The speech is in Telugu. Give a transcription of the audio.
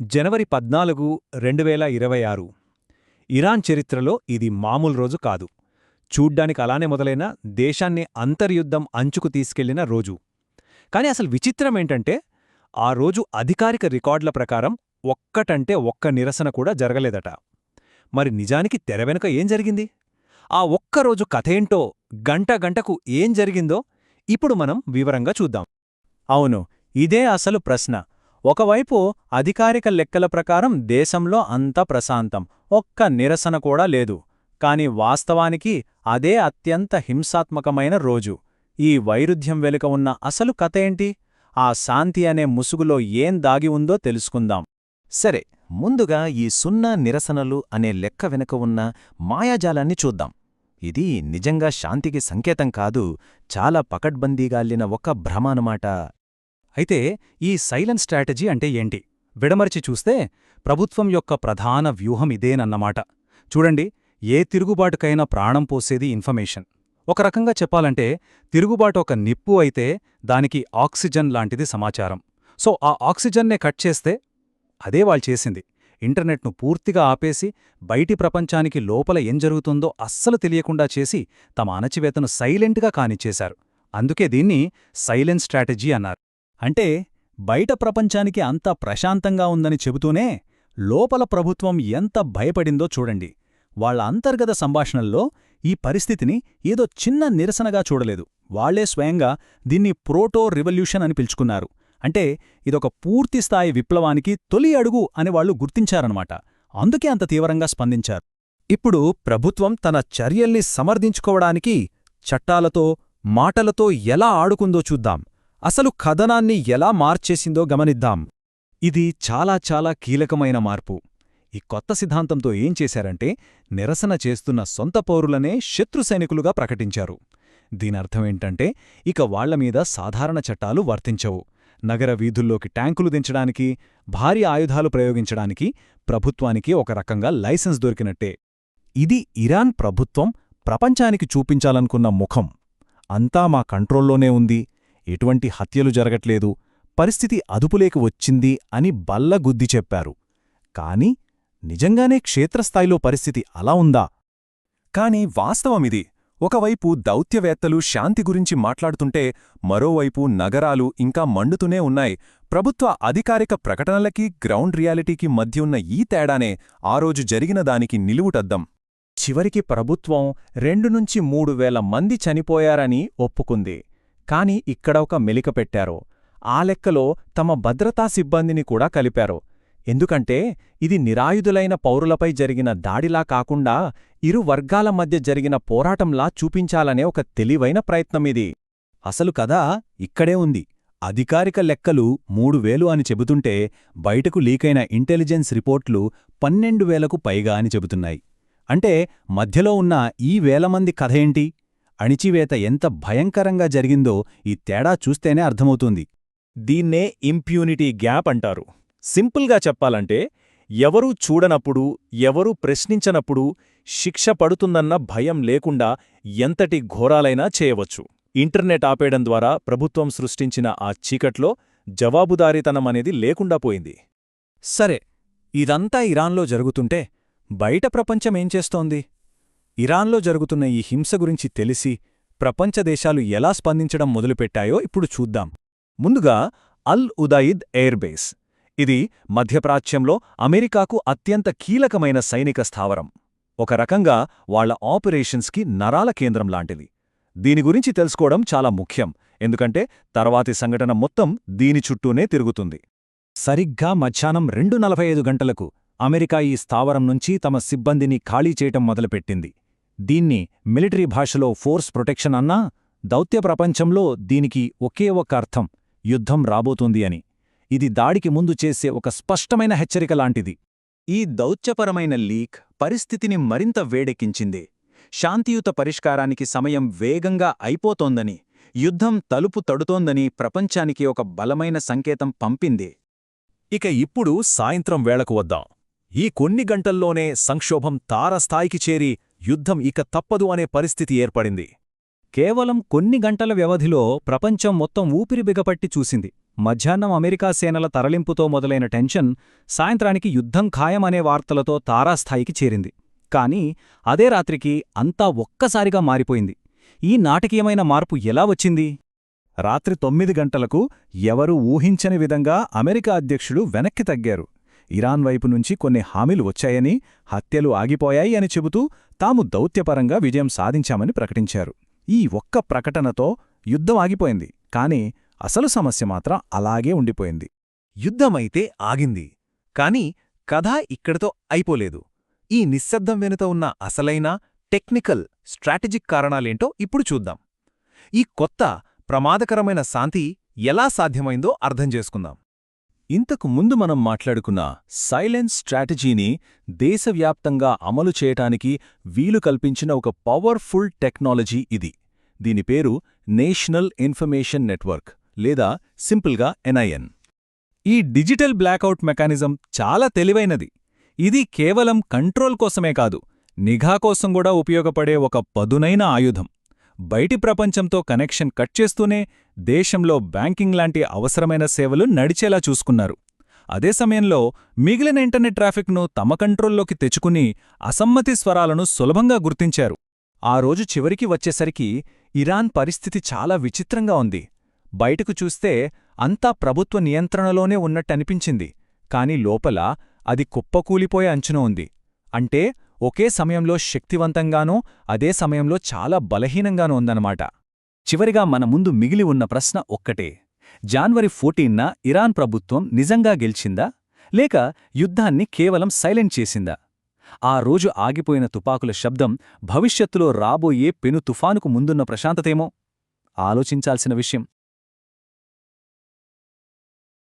జనవరి పద్నాలుగు రెండు వేల ఇరవై ఆరు. ఇరాన్ చరిత్రలో ఇది మామూలు రోజు కాదు. చూడ్డానికి అలానే మొదలైన దేశాన్ని అంతర్యుద్ధం అంచుకు తీసుకెళ్ళిన రోజు. కాని అసలు విచిత్రమేంటంటే ఆ రోజు అధికారిక రికార్డుల ప్రకారం ఒక్కటంటే ఒక్క నిరసన కూడా జరగలేదట. మరి నిజానికి తెర వెనుక ఏం జరిగింది? ఆ ఒక్కరోజు కథేంటో గంట గంటకు ఏం జరిగిందో ఇప్పుడు మనం వివరంగా చూద్దాం. అవును ఇదే అసలు ప్రశ్న. ఒకవైపు అధికారిక లెక్కల ప్రకారం దేశంలో అంత ప్రశాంతం ఒక్క నిరసన కూడా లేదు. కాని వాస్తవానికి అదే అత్యంత హింసాత్మకమైన రోజు. ఈ వైరుధ్యం వెనుక ఉన్న అసలు కథ ఏంటి? ఆ శాంతి అనే ముసుగులో ఏం దాగి ఉందో తెలుసుకుందాం. సరే ముందుగా ఈ సున్నా నిరసనలు అనే లెక్క వెనుక ఉన్న మాయాజాలాన్ని చూద్దాం. ఇది నిజంగా శాంతికి సంకేతం కాదు చాలా పకడ్బందీగాల్లిన ఒక భ్రమ అనమాట అయితే ఈ సైలెంట్ స్ట్రాటజీ అంటే ఏంటి? విడమర్చి చూస్తే ప్రభుత్వం యొక్క ప్రధాన వ్యూహం ఇదేనన్నమాట. చూడండి ఏ తిరుగుబాటుకైనా ప్రాణం పోసేది ఇన్ఫర్మేషన్. ఒక రకంగా చెప్పాలంటే తిరుగుబాటు ఒక నిప్పు అయితే దానికి ఆక్సిజన్ లాంటిది సమాచారం. సో ఆ ఆక్సిజన్నే కట్ చేస్తే అదే వాళ్ళు చేసింది. ఇంటర్నెట్ను పూర్తిగా ఆపేసి బయటి ప్రపంచానికి లోపల ఏం జరుగుతుందో అస్సలు తెలియకుండా చేసి తమ అణచివేతను సైలెంట్గా కానిచ్చేశారు. అందుకే దీన్ని సైలెంట్ స్ట్రాటజీ అన్నారు. అంటే బయట ప్రపంచానికి అంత ప్రశాంతంగా ఉందని చెబుతూనే లోపల ప్రభుత్వం ఎంత భయపడిందో చూడండి. వాళ్ళ అంతర్గత సంభాషణల్లో ఈ పరిస్థితిని ఏదో చిన్న నిరసనగా చూడలేదు. వాళ్ళే స్వయంగా దీన్ని ప్రోటో రివల్యూషన్ అని పిలుచుకున్నారు. అంటే ఇదొక పూర్తిస్థాయి విప్లవానికి తొలి అడుగు అని వాళ్ళు గుర్తించారనమాట అందుకే అంత తీవ్రంగా స్పందించారు. ఇప్పుడు ప్రభుత్వం తన చర్యల్ని సమర్థించుకోవడానికి చట్టాలతో మాటలతో ఎలా ఆడుకుందో చూద్దాం. అసలు కథనాన్ని ఎలా మార్చేసిందో గమనిద్దాం. ఇది చాలా చాలా కీలకమైన మార్పు. ఈ కొత్త సిద్ధాంతంతో ఏం చేశారంటే నిరసన చేస్తున్న సొంత పౌరులనే శత్రు సైనికులుగా ప్రకటించారు. దీనర్థమేంటంటే ఇక వాళ్ళమీద సాధారణ చట్టాలు వర్తించవు. నగర వీధుల్లోకి ట్యాంకులు దించడానికి భారీ ఆయుధాలు ప్రయోగించడానికి ప్రభుత్వానికి ఒక రకంగా లైసెన్స్ దొరికినట్టే. ఇది ఇరాన్ ప్రభుత్వం ప్రపంచానికి చూపించాలనుకున్న ముఖం. అంతా మా కంట్రోల్లోనే ఉంది. ఎటువంటి హత్యలు జరగట్లేదు పరిస్థితి అదుపులేకి వచ్చింది అని బల్లగుద్ది చెప్పారు. కాని నిజంగానే క్షేత్రస్థాయిలో పరిస్థితి అలా ఉందా? కాని వాస్తవమిది. ఒకవైపు దౌత్యవేత్తలు శాంతి గురించి మాట్లాడుతుంటే మరోవైపు నగరాలు ఇంకా మండుతూనే ఉన్నాయి. ప్రభుత్వ అధికారిక ప్రకటనలకి గ్రౌండ్ రియాలిటీకి మధ్య ఉన్న ఈ తేడానే ఆ రోజు జరిగిన దానికి నిలువుటద్దం. చివరికి ప్రభుత్వం రెండు నుంచి మూడు వేల మంది చనిపోయారని ఒప్పుకుంది. కాని ఇక్కడ ఒక మెలిక పెట్టారు. ఆ లెక్కలో తమ భద్రతా సిబ్బందిని కూడా కలిపారు. ఎందుకంటే ఇది నిరాయుధులైన పౌరులపై జరిగిన దాడిలా కాకుండా ఇరు వర్గాల మధ్య జరిగిన పోరాటంలా చూపించాలనే ఒక తెలివైన ప్రయత్నమిది. అసలు కథ ఇక్కడే ఉంది. అధికారిక లెక్కలు మూడు వేలు అని చెబుతుంటే బయటకు లీకైన ఇంటెలిజెన్స్ రిపోర్ట్లు పన్నెండు వేలకు పైగా అని చెబుతున్నాయి. అంటే మధ్యలో ఉన్న ఈ వేలమంది కథేంటి అణిచివేత ఎంత భయంకరంగా జరిగిందో ఈ తేడా చూస్తేనే అర్థమవుతుంది. దీన్నే ఇంప్యూనిటీ గ్యాప్ అంటారు. సింపుల్గా చెప్పాలంటే ఎవరూ చూడనప్పుడు ఎవరూ ప్రశ్నించనప్పుడు శిక్ష పడుతుందన్న భయం లేకుండా ఎంతటి ఘోరాలైనా చేయవచ్చు. ఇంటర్నెట్ ఆపేయడం ద్వారా ప్రభుత్వం సృష్టించిన ఆ చీకట్లో జవాబుదారీతనమనేది లేకుండా పోయింది. సరే ఇదంతా ఇరాన్లో జరుగుతుంటే బయట ప్రపంచమేం చేస్తోంది? ఇరాన్లో జరుగుతున్న ఈ హింస గురించి తెలిసి ప్రపంచ దేశాలు ఎలా స్పందించడం మొదలుపెట్టాయో ఇప్పుడు చూద్దాం. ముందుగా అల్ ఉదయిద్ ఎయిర్బేస్ ఇది మధ్యప్రాచ్యంలో అమెరికాకు అత్యంత కీలకమైన సైనిక స్థావరం. ఒక రకంగా వాళ్ళ ఆపరేషన్స్కి నరాల కేంద్రం లాంటిది. దీని గురించి తెలుసుకోవడం చాలా ముఖ్యం ఎందుకంటే తర్వాతి సంఘటన మొత్తం దీని చుట్టూనే తిరుగుతుంది. సరిగ్గా మధ్యాహ్నం రెండు నలభై ఐదు గంటలకు అమెరికా ఈ స్థావరం నుంచి తమ సిబ్బందిని ఖాళీ చేయటం మొదలుపెట్టింది. దీన్ని మిలిటరీ భాషలో ఫోర్స్ ప్రొటెక్షన్ అన్నా దౌత్య ప్రపంచంలో దీనికి ఒకే ఒక అర్థం యుద్ధం రాబోతుంది అని. ఇది దాడికి ముందు చేసే ఒక స్పష్టమైన హెచ్చరిక లాంటిది. ఈ దౌత్యపరమైన లీక్ పరిస్థితిని మరింత వేడెక్కించింది. శాంతియుత పరిష్కారానికి సమయం వేగంగా అయిపోతోందని యుద్ధం తలుపు తడుతోందని ప్రపంచానికి ఒక బలమైన సంకేతం పంపింది. ఇక ఇప్పుడు సాయంత్రం వేళకు వద్దాం. ఈ కొన్ని గంటల్లోనే సంక్షోభం తారస్థాయికి చేరి యుద్ధం ఇక తప్పదు అనే పరిస్థితి ఏర్పడింది. కేవలం కొన్ని గంటల వ్యవధిలో ప్రపంచం మొత్తం ఊపిరి బిగపట్టి చూసింది. మధ్యాహ్నం అమెరికా సేనల తరలింపుతో మొదలైన టెన్షన్ సాయంత్రానికి యుద్ధం ఖాయమనే వార్తలతో తారాస్థాయికి చేరింది. కాని అదే రాత్రికి అంతా ఒక్కసారిగా మారిపోయింది. ఈ నాటకీయమైన మార్పు ఎలా వచ్చింది? రాత్రి తొమ్మిది గంటలకు ఎవరూ ఊహించని విధంగా అమెరికా అధ్యక్షుడు వెనక్కి తగ్గారు. ఇరాన్ వైపు నుంచి కొన్ని హామీలు వచ్చాయని హత్యలు ఆగిపోయాయి అని చెబుతూ తాము దౌత్యపరంగా విజయం సాధించామని ప్రకటించారు. ఈ ఒక్క ప్రకటనతో యుద్ధం ఆగిపోయింది కాని అసలు సమస్య మాత్రం అలాగే ఉండిపోయింది. యుద్ధమైతే ఆగింది కాని కథ ఇక్కడితో అయిపోలేదు. ఈ నిశ్శబ్దం వెనుత ఉన్న అసలైన టెక్నికల్ స్ట్రాటజిక్ కారణాలేంటో ఇప్పుడు చూద్దాం. ఈ కొత్త ప్రమాదకరమైన శాంతి ఎలా సాధ్యమైందో అర్థం చేసుకుందాం. ఇంతకు ముందు మనం మాట్లాడుకున్న సైలెన్స్ స్ట్రాటజీని దేశవ్యాప్తంగా అమలు చేయటానికి వీలు కల్పించిన ఒక పవర్ఫుల్ టెక్నాలజీ ఇది. దీని పేరు నేషనల్ ఇన్ఫర్మేషన్ నెట్వర్క్ లేదా సింపుల్గా ఎన్ఐఎన్ ఈ డిజిటల్ బ్లాకౌట్ మెకానిజం చాలా తెలివైనది. ఇది కేవలం కంట్రోల్ కోసమే కాదు నిఘా కోసం కూడా ఉపయోగపడే ఒక పదునైన ఆయుధం. బయటి ప్రపంచంతో కనెక్షన్ కట్ చేస్తూనే దేశంలో బ్యాంకింగ్ లాంటి అవసరమైన సేవలు నడిచేలా చూసుకున్నారు. అదే సమయంలో మిగిలిన ఇంటర్నెట్ ట్రాఫిక్ను తమ కంట్రోల్లోకి తెచ్చుకుని అసమ్మతి స్వరాలను సులభంగా గుర్తించారు. ఆ రోజు చివరికి వచ్చేసరికి ఇరాన్ పరిస్థితి చాలా విచిత్రంగా ఉంది. బయటకు చూస్తే అంతా ప్రభుత్వ నియంత్రణలోనే ఉన్నట్టనిపించింది. కాని లోపల అది కుప్పకూలిపోయే అంచున ఉంది. అంటే ఒకే సమయంలో శక్తివంతంగానూ అదే సమయంలో చాలా బలహీనంగానూ ఉందన్నమాట. చివరిగా మన ముందు మిగిలి ఉన్న ప్రశ్న ఒక్కటే. జాన్వరి ఫోర్టీన్న ఇరాన్ ప్రభుత్వం నిజంగా గెలిచిందా? లేక యుద్ధాన్ని కేవలం సైలెంట్ చేసిందా? ఆ రోజు ఆగిపోయిన తుపాకుల శబ్దం భవిష్యత్తులో రాబోయే పెను తుఫానుకు ముందున్న ప్రశాంతతేమో? ఆలోచించాల్సిన విషయం.